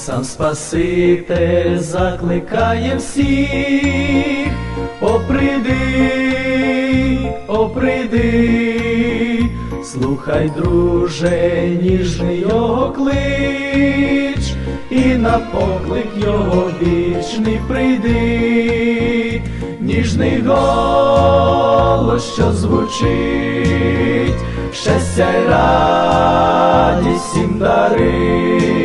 Сам Спаситель закликає всіх, о прийди, о прийди, слухай, друже, ніжний його клич, і на поклик його вічний прийди, ніжний голос, що звучить, щастя й радість всім дарить,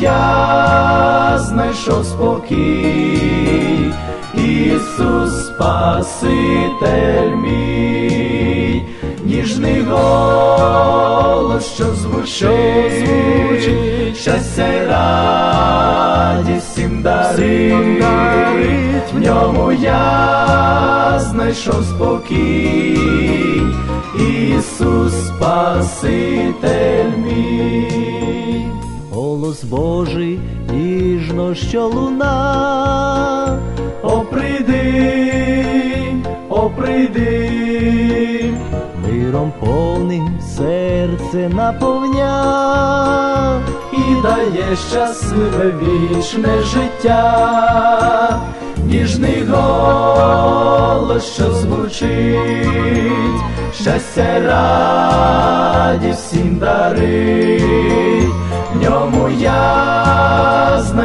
я знайшов спокій, Ісус Спаситель мій, ніжний голос, що звучить, щастя й радість всім дарить, в ньому я знайшов спокій, Ісус Спаситель мій. Голос Божий ніжно що луна, О, прийди, о, прийди, миром повним серце наповня, і дає щасливе вічне життя, ніжний голос, що звучить, щастя радість всім дарить,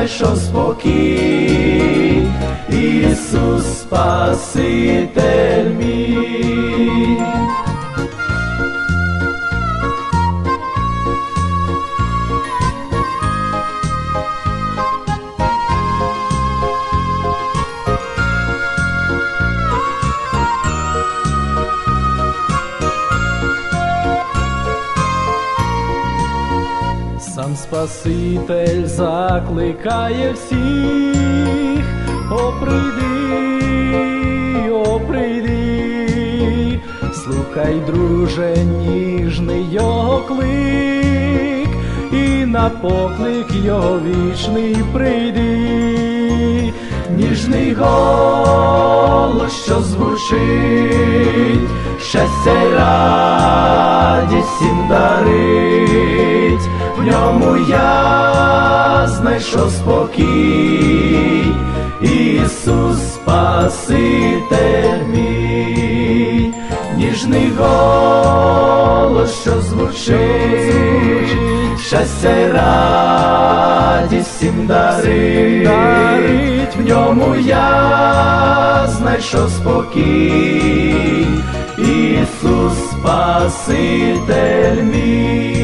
знайшов спокій, Ісус Спаситель Сам Спаситель закликає всіх, о прийди, о прийди, слухай, друже, ніжний його клик, і на поклик його вічний прийди, ніжний голос, що звучить, щастя й радість всім дарить, ньому я знайшов спокій, Ісус Спаситель мій, ніжний голос, що звучить, щастя й радість всім дарить, в ньому я знайшов спокій, Ісус Спаситель мій.